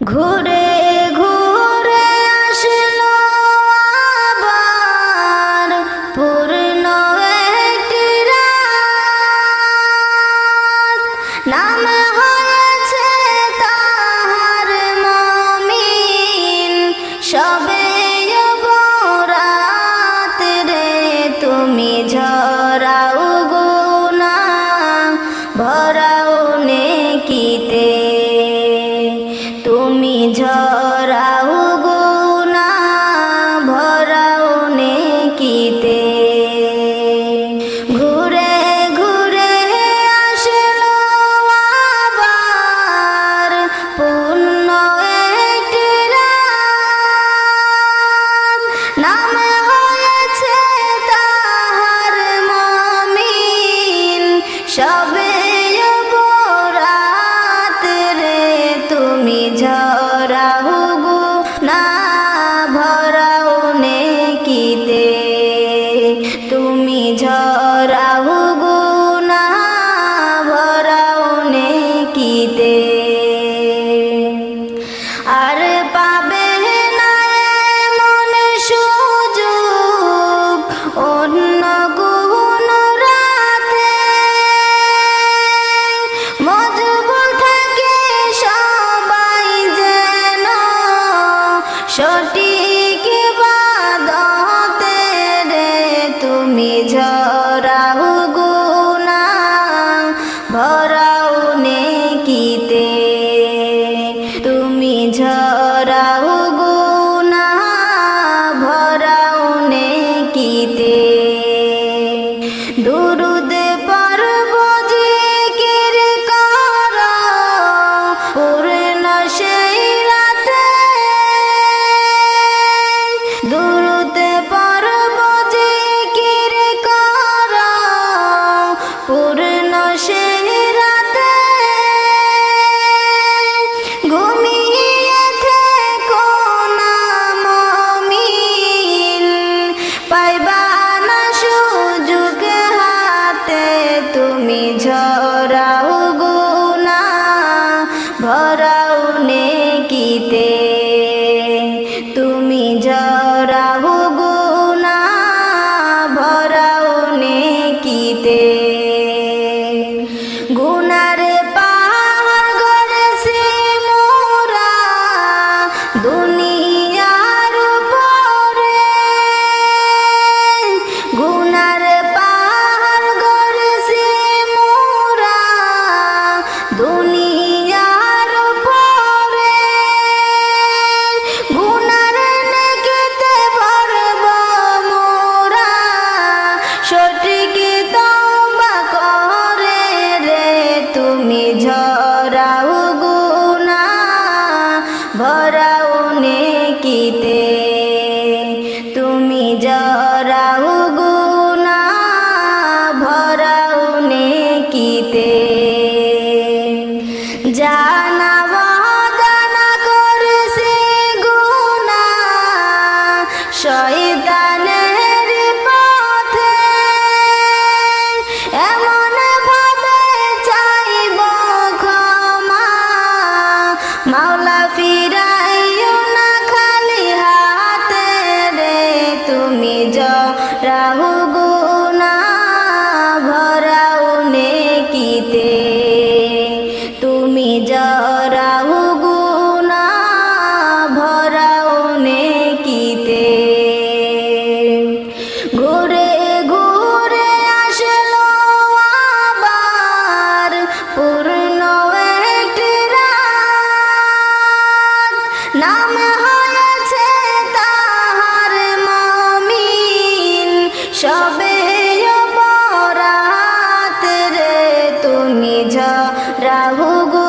ঘুরে shall be সঠিক বাদতে রে তুমি ঝরাও গুনা ভরা Ahora রাহু